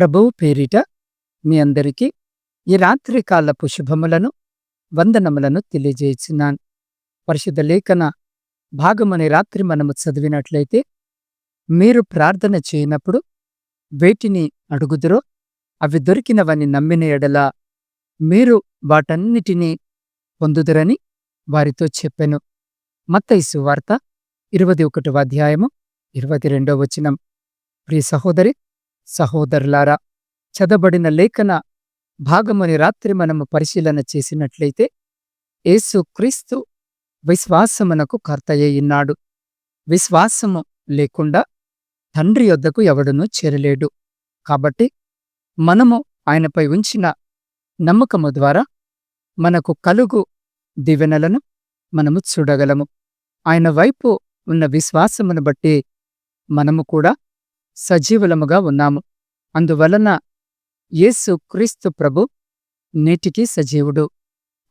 ప్రభువు పేరిట మీ అందరికీ ఈ రాత్రికాలపు శుభములను వందనములను తెలియజేసినాను. పరిశుద్ధ లేఖన భాగమని రాత్రి మనము చదివినట్లయితే మీరు ప్రార్థన చేయనప్పుడు వేటిని అడుగుదురో అవి దొరికినవని నమ్మిన ఎడల మీరు వాటన్నిటినీ పొందుదురని వారితో చెప్పెను. మత్తైసు వార్త ఇరవై ఒకటవ అధ్యాయము ఇరవై రెండవ వచనం. ప్రియ సహోదరి సహోదరులారా చదబడిన లేఖన భాగముని రాత్రి మనము పరిశీలన చేసినట్లయితే యేసు క్రీస్తు విశ్వాసమునకు కర్తయ్యున్నాడు విశ్వాసము లేకుండా తండ్రి యొద్దకు ఎవడునూ చేరలేడు. కాబట్టి మనము ఆయనపై ఉంచిన నమ్మకము ద్వారా మనకు కలుగు దివెనలను మనము చూడగలము. ఆయన వైపు ఉన్న విశ్వాసమును బట్టి మనము కూడా సజీవులముగా ఉన్నాము. అందువలన యేసు క్రీస్తు ప్రభు నేటికి సజీవుడు.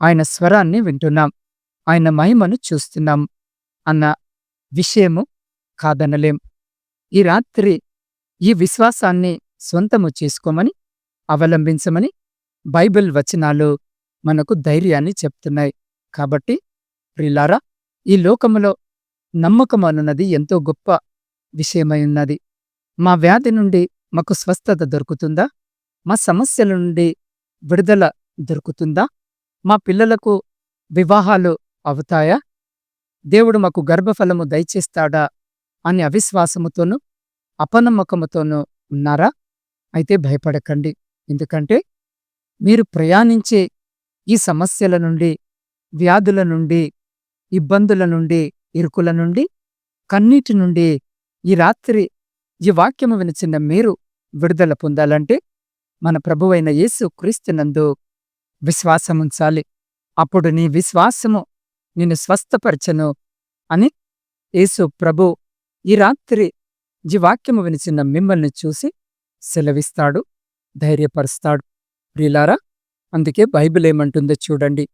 ఆయన స్వరాన్ని వింటున్నాం. ఆయన మహిమను చూస్తున్నాం అన్న విషయము కాదనలేం. ఈ రాత్రి ఈ విశ్వాసాన్ని స్వంతము చేసుకోమని అవలంబించమని బైబిల్ వచనాలు మనకు ధైర్యాన్ని చెప్తున్నాయి. కాబట్టి ప్రిలారా ఈ లోకములో నమ్మకం ఎంతో గొప్ప విషయమై ఉన్నది మా వ్యాధి నుండి మాకు స్వస్థత దొరుకుతుందా? మా సమస్యల నుండి విడుదల దొరుకుతుందా? మా పిల్లలకు వివాహాలు అవుతాయా? దేవుడు మాకు గర్భఫలము దయచేస్తాడా అని అవిశ్వాసముతోనూ అపనమ్మకముతోనూ ఉన్నారా? అయితే భయపడకండి. ఎందుకంటే మీరు ప్రయాణించే ఈ సమస్యల నుండి వ్యాధుల నుండి ఇబ్బందుల నుండి ఇరుకుల నుండి కన్నీటి నుండి ఈ రాత్రి ఈ వాక్యము వినిచిన మీరు విడుదల పొందాలంటే మన ప్రభువైన యేసు క్రీస్తునందు విశ్వాసముంచాలి అప్పుడు నీ విశ్వాసము నిన్ను స్వస్థపరచను అని యేసు ప్రభు ఈ రాత్రి ఈ వాక్యము వినిచిన మిమ్మల్ని చూసి సెలవిస్తాడు ధైర్యపరుస్తాడు. ప్రిలారా అందుకే బైబిల్ ఏమంటుందో చూడండి.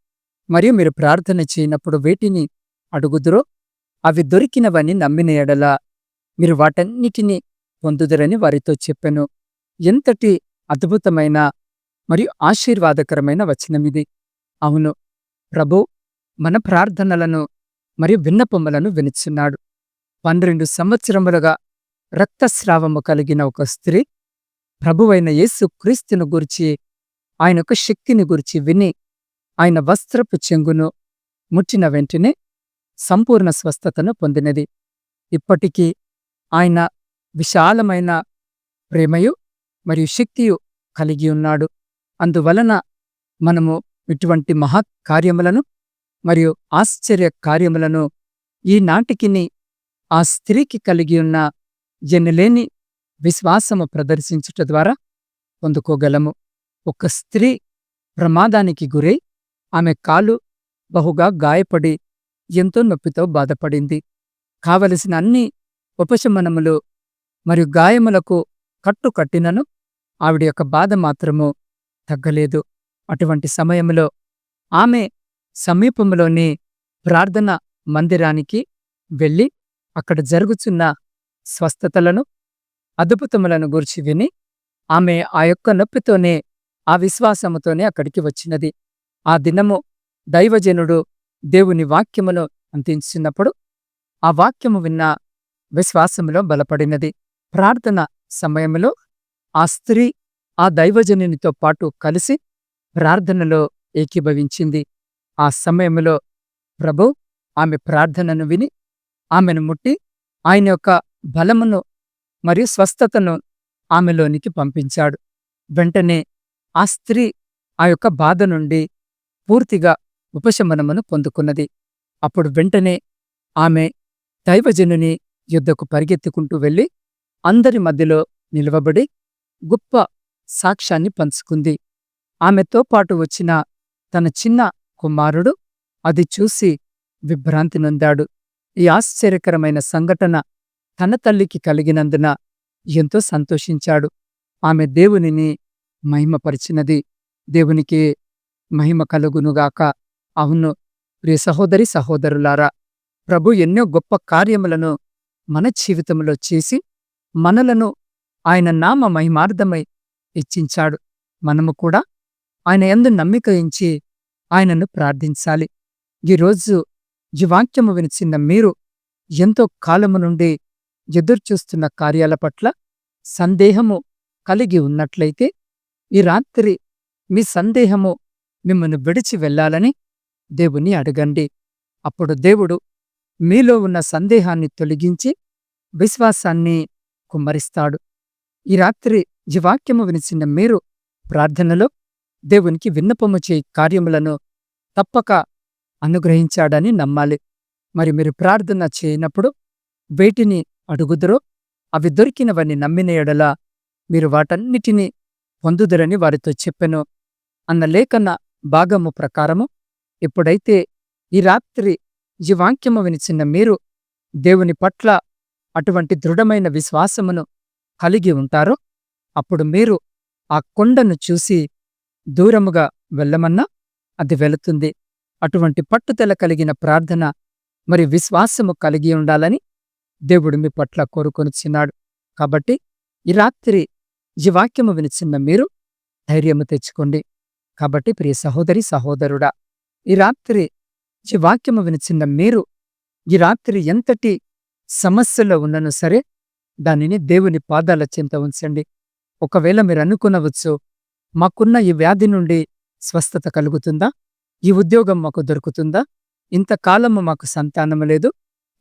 మరియు మీరు ప్రార్థన చేయనప్పుడు వేటిని అడుగుదురో అవి దొరికినవని నమ్మిన ఎడల మీరు వాటన్నిటినీ పొందుదరని వారితో చెప్పెను. ఎంతటి అద్భుతమైన మరియు ఆశీర్వాదకరమైన వచనమిది. అవును ప్రభు మన ప్రార్థనలను మరియు విన్నపములను వినిచున్నాడు. పన్నెండు సంవత్సరములుగా రక్తస్రావము కలిగిన ఒక స్త్రీ ప్రభువైన యేసు క్రీస్తును గురించి ఆయన యొక్క శక్తిని గురించి విని ఆయన వస్త్రపు చెంగును ముట్టిన వెంటనే సంపూర్ణ స్వస్థతను పొందినది. ఇప్పటికీ ఆయన విశాలమైన ప్రేమయు మరియు శక్తియు కలిగి ఉన్నాడు. అందువలన మనము ఇటువంటి మహత్ కార్యములను మరియు ఆశ్చర్య కార్యములను ఈనాటికిని ఆ స్త్రీకి కలిగి ఉన్న ఎన్నలేని విశ్వాసము ప్రదర్శించుట ద్వారా పొందుకోగలము. ఒక స్త్రీ ప్రమాదానికి గురై ఆమె కాలు బహుగా గాయపడి ఎంతో నొప్పితో బాధపడింది. కావలసిన అన్ని ఉపశమనములు మరియు గాయములకు కట్టు కట్టినను ఆవిడ యొక్క బాధ మాత్రము తగ్గలేదు. అటువంటి సమయంలో ఆమె సమీపంలోని ప్రార్థన మందిరానికి వెళ్ళి అక్కడ జరుగుచున్న స్వస్థతలను అద్భుతములను గూర్చి విని ఆమె ఆ యొక్క నొప్పితోనే ఆ విశ్వాసముతోనే అక్కడికి వచ్చినది. ఆ దినము దైవజనుడు దేవుని వాక్యమును అందించినప్పుడు ఆ వాక్యము విన్న విశ్వాసములో బలపడినది. ప్రార్థన సమయంలో ఆ స్త్రీ ఆ దైవజనునితో పాటు కలిసి ప్రార్థనలో ఏకీభవించింది. ఆ సమయంలో ప్రభు ఆమె ప్రార్థనను విని ఆమెను ముట్టి ఆయన యొక్క బలమును మరియు స్వస్థతను ఆమెలోనికి పంపించాడు. వెంటనే ఆ స్త్రీ ఆ యొక్క బాధ నుండి పూర్తిగా ఉపశమనమును పొందుకున్నది. అప్పుడు వెంటనే ఆమె దైవజనుని యుద్ధకు పరిగెత్తుకుంటూ వెళ్ళి అందరి మధ్యలో నిలవబడి గొప్ప సాక్ష్యాన్ని పంచుకుంది. ఆమెతో పాటు వచ్చిన తన చిన్న కుమారుడు అది చూసి విభ్రాంతి నొందాడు. ఈ ఆశ్చర్యకరమైన సంఘటన తన తల్లికి కలిగినందున ఎంతో సంతోషించాడు. ఆమె దేవునిని మహిమపరిచినది. దేవునికి మహిమ కలుగునుగాక. అవును ప్రియ సహోదరి సహోదరులారా ప్రభు ఎన్నో గొప్ప కార్యములను మన జీవితంలో చేసి మనలను ఆయన నామ మహిమార్థమై ఇచ్చించాడు. మనము కూడా ఆయన ఎందు నమ్మిక ఇచ్చి ఆయనను ప్రార్థించాలి. ఈరోజు జీవాక్యము వాక్యము వినిచిన్న మీరు ఎంతో కాలము నుండి ఎదురుచూస్తున్న కార్యాల పట్ల సందేహము కలిగి ఉన్నట్లయితే ఈ రాత్రి మీ సందేహము మిమ్మల్ని విడిచి వెళ్ళాలని దేవుని అడగండి. అప్పుడు దేవుడు మీలో ఉన్న సందేహాన్ని తొలగించి విశ్వాసాన్ని కుమ్మరిస్తాడు. ఈ రాత్రి ఈ వాక్యము వినిచిన మీరు ప్రార్థనలో దేవునికి విన్నపము చేయి కార్యములను తప్పక అనుగ్రహించాడని నమ్మాలి. మరి మీరు ప్రార్థన చేయనప్పుడు వేటిని అడుగుదురో అవి దొరికినవని నమ్మిన ఎడల మీరు వాటన్నిటినీ పొందుదురని వారితో చెప్పెను. అన్న లేఖన భాగము ప్రకారము ఎప్పుడైతే ఈ రాత్రి ఈ వాక్యము వినిచిన మీరు దేవుని పట్ల అటువంటి దృఢమైన విశ్వాసమును కలిగి ఉంటారో అప్పుడు మీరు ఆ కొండను చూసి దూరముగా వెళ్ళమన్నా అది వెళుతుంది. అటువంటి పట్టుదల కలిగిన ప్రార్థన మరి విశ్వాసము కలిగి ఉండాలని దేవుడు మీ పట్ల కోరుకొనిచ్చినాడు కాబట్టి ఈ రాత్రి ఈ వాక్యము వినిచిన్న మీరు ధైర్యము తెచ్చుకోండి. కాబట్టి ప్రియ సహోదరి సహోదరుడా ఈ రాత్రి ఈ వాక్యము వినిచిన్న మీరు ఈ రాత్రి ఎంతటి సమస్యలో ఉన్నను సరే దానిని దేవుని పాదాల చింత ఉంచండి. ఒకవేళ మీరు అనుకునవచ్చు మాకున్న ఈ వ్యాధి నుండి స్వస్థత కలుగుతుందా? ఈ ఉద్యోగం మాకు దొరుకుతుందా? ఇంతకాలము మాకు సంతానము లేదు.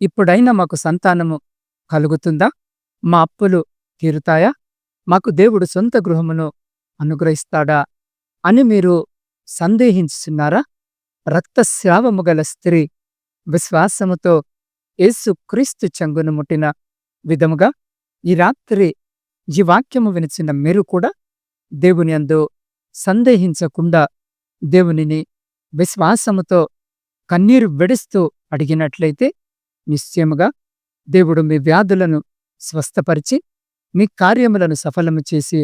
ఇప్పుడైనా మాకు సంతానము కలుగుతుందా? మా అప్పులు తీరుతాయా? మాకు దేవుడు సొంత గృహమును అనుగ్రహిస్తాడా? అని మీరు సందేహించుచున్నారా? రక్తస్రావము గల స్త్రీ విశ్వాసముతో యేసు క్రీస్తు చంగును ముట్టిన విధముగా ఈ రాత్రి ఈ వాక్యము వినిచిన మీరు కూడా దేవుని అందు సందేహించకుండా దేవునిని విశ్వాసముతో కన్నీరు వెడుస్తూ అడిగినట్లయితే నిశ్చయముగా దేవుడు మీ వ్యాధులను స్వస్థపరిచి మీ కార్యములను సఫలము చేసి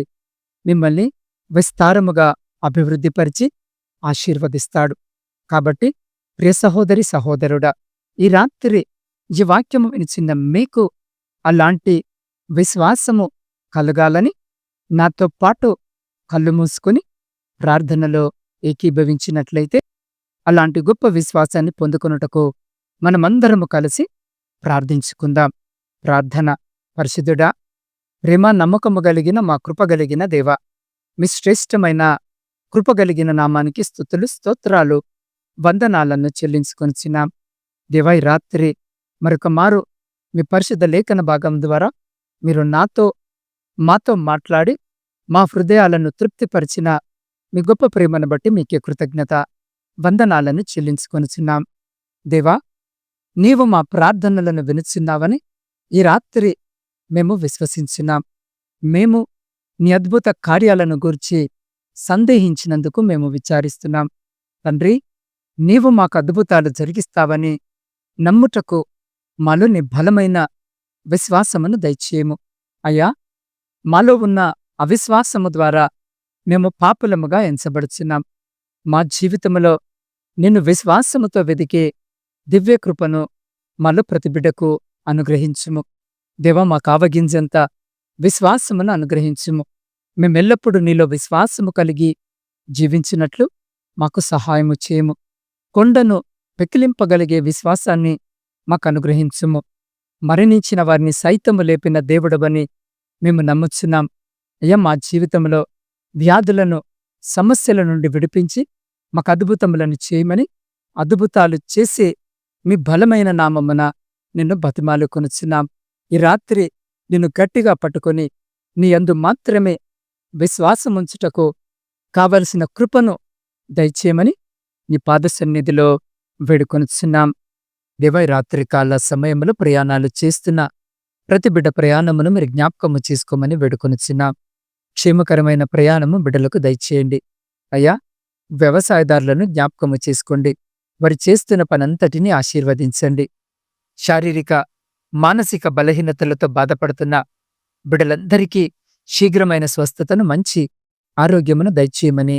మిమ్మల్ని విస్తారముగా అభివృద్ధిపరిచి ఆశీర్వదిస్తాడు. కాబట్టి ప్రియ సహోదరి సహోదరుడా ఈ రాత్రి ఈ వాక్యము వినిచిన మీకు అలాంటి విశ్వాసము కలగాలని నాతో పాటు కళ్ళు మూసుకుని ప్రార్థనలో ఏకీభవించినట్లయితే అలాంటి గొప్ప విశ్వాసాన్ని పొందుకొనుటకు మనమందరము కలిసి ప్రార్థించుకుందాం. ప్రార్థన. పరిశుద్ధుడా ప్రేమ నమ్మకము కలిగిన మా కృపగలిగిన దేవ మీ శ్రేష్టమైన కృపగలిగిన నామానికి స్థుతులు స్తోత్రాలు వందనాలను చెల్లించుకొనిచ్చినాం దేవా ఈ రాత్రి మరొక మారు మీ పరిశుద్ధ లేఖన భాగం ద్వారా మీరు నాతో మాతో మాట్లాడి మా హృదయాలను తృప్తిపరిచిన మీ గొప్ప ప్రేమను బట్టి మీకే కృతజ్ఞత వందనాలను చెల్లించుకొనిచున్నాం. దేవా నీవు మా ప్రార్థనలను వినుచున్నావని ఈ రాత్రి మేము విశ్వసించున్నాం. మేము నీ అద్భుత కార్యాలను గూర్చి సందేహించినందుకు మేము విచారిస్తున్నాం. తండ్రి నీవు మాకు అద్భుతాలు జరిగిస్తావని నమ్ముటకు మాలో బలమైన విశ్వాసమును దయచేయము. అయ్యా మాలో ఉన్న అవిశ్వాసము ద్వారా మేము పాపులముగా ఎంచబడుచున్నాం. మా జీవితములో నిన్ను విశ్వాసముతో వెదికే దివ్యకృపను మాలో ప్రతిబిడకు అనుగ్రహించుము. దేవ మా కావగింజంత విశ్వాసమును అనుగ్రహించుము. మేమెల్లప్పుడూ నీలో విశ్వాసము కలిగి జీవించినట్లు మాకు సహాయము చేయము. కొండను పెకిలింపగలిగే విశ్వాసాన్ని మాకు అనుగ్రహించుము మరణించిన వారిని సైతము లేపిన దేవుడవని మేము నమ్ముచున్నాం. అయ్యా మా జీవితంలో వ్యాధులను సమస్యల నుండి విడిపించి మాకు అద్భుతములను చేయమని అద్భుతాలు చేసి మీ బలమైన నామమున నిన్ను బతిమాలు కొనుచున్నాం. ఈ రాత్రి నిన్ను గట్టిగా పట్టుకొని నీ అందు మాత్రమే విశ్వాసముంచుటకు కావలసిన కృపను దయచేయమని నీ పాదసన్నిధిలో వేడుకొనుచున్నాం. దివై రాత్రికాల సమయంలో ప్రయాణాలు చేస్తున్న ప్రతి బిడ్డ ప్రయాణమును మీరు జ్ఞాపకము చేసుకోమని వేడుకొనుచున్నాం. క్షేమకరమైన ప్రయాణము బిడ్డలకు దయచేయండి. అయ్యా వ్యవసాయదారులను జ్ఞాపకము చేసుకోండి. వారు చేస్తున్న పనంతటిని ఆశీర్వదించండి. శారీరక మానసిక బలహీనతలతో బాధపడుతున్న బిడ్డలందరికీ శీఘ్రమైన స్వస్థతను మంచి ఆరోగ్యమును దయచేయమని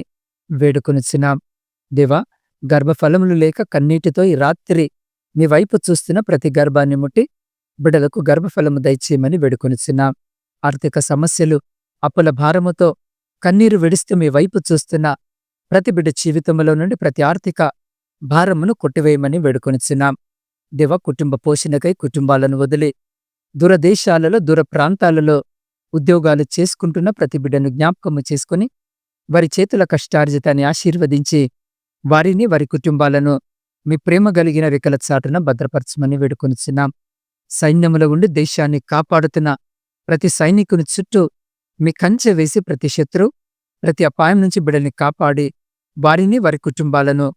వేడుకొనిచ్చినాం దేవా గర్భఫలములు లేక కన్నీటితో ఈ రాత్రి మీ వైపు చూస్తున్న ప్రతి గర్భాన్ని ముట్టి బిడలకు గర్భఫలము దయచేయమని వేడుకొనుచున్నాం. ఆర్థిక సమస్యలు అప్పుల భారముతో కన్నీరు విడిస్తూ మీ వైపు చూస్తున్న ప్రతి బిడ్డ జీవితంలో నుండి ప్రతి ఆర్థిక భారమును కొట్టివేయమని వేడుకొనిచున్నాం. దేవ కుటుంబ పోషణకై కుటుంబాలను వదిలి దూరదేశాలలో దూర ప్రాంతాలలో ఉద్యోగాలు చేసుకుంటున్న ప్రతి బిడ్డను జ్ఞాపకము చేసుకుని వారి చేతుల కష్టార్జితాన్ని ఆశీర్వదించి వారిని వారి కుటుంబాలను మీ ప్రేమ కలిగిన రెక్కల చాటున భద్రపరచమని వేడుకొనిచున్నాం. సైన్యములో ఉండి దేశాన్ని కాపాడుతున్న ప్రతి సైనికుని చుట్టూ మీ కంచె వేసి ప్రతి శత్రు ప్రతి అపాయం నుంచి బిడ్డల్ని కాపాడి వారిని వారి కుటుంబాలను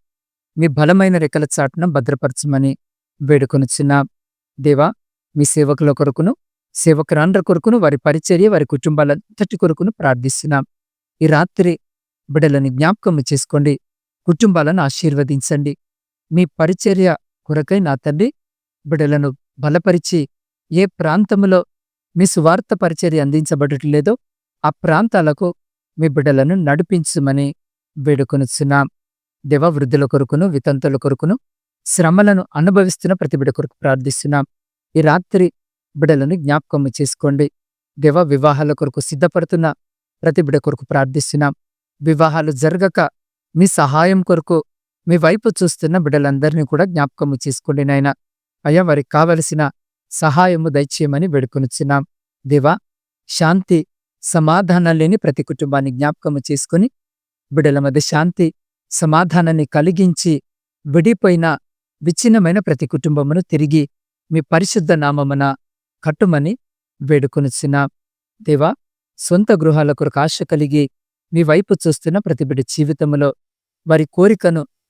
మీ బలమైన రెక్కల చాటున భద్రపరచమని వేడుకొనిచున్నాం. దేవా మీ సేవకుల కొరకును సేవకురాండ్ర కొరకును వారి పరిచర్య వారి కుటుంబాలంతటి కొరకును ప్రార్థిస్తున్నాం. ఈ రాత్రి బిడలని జ్ఞాపకము చేసుకోండి. కుటుంబాలను ఆశీర్వదించండి. మీ పరిచర్య కొరకై నా తండ్రి బిడలను బలపరిచి ఏ ప్రాంతములో మీ సువార్త పరిచర్య అందించబడట్లేదో ఆ ప్రాంతాలకు మీ బిడ్డలను నడిపించమని వేడుకొనుచున్నాం. దేవ వృద్ధుల కొరకును వితంతుల కొరకును శ్రమలను అనుభవిస్తున్న ప్రతి బిడ్డ కొరకు ప్రార్థిస్తున్నాం. ఈ రాత్రి బిడ్డలను జ్ఞాపకము చేసుకోండి. దేవ వివాహాల కొరకు సిద్ధపడుతున్న ప్రతి బిడ్డ కొరకు ప్రార్థిస్తున్నాం. వివాహాలు జరగక మీ సహాయం కొరకు మీ వైపు చూస్తున్న బిడ్డలందరినీ కూడా జ్ఞాపకము చేసుకోండి నాయన. అయ్యా వారికి కావలసిన సహాయము దయచేయమని వేడుకొనిచ్చున్నాం దేవా శాంతి సమాధానం లేని ప్రతి కుటుంబాన్ని జ్ఞాపకము చేసుకుని బిడ్డల మధ్య శాంతి సమాధానాన్ని కలిగించి విడిపోయిన విచ్ఛిన్నమైన ప్రతి కుటుంబమును తిరిగి మీ పరిశుద్ధ నామమున కట్టుమని వేడుకొనిచున్నాం. దేవా సొంత గృహాల కొరకు ఆశ కలిగి మీ వైపు చూస్తున్న ప్రతి బిడ్డ జీవితంలో వారి కోరికను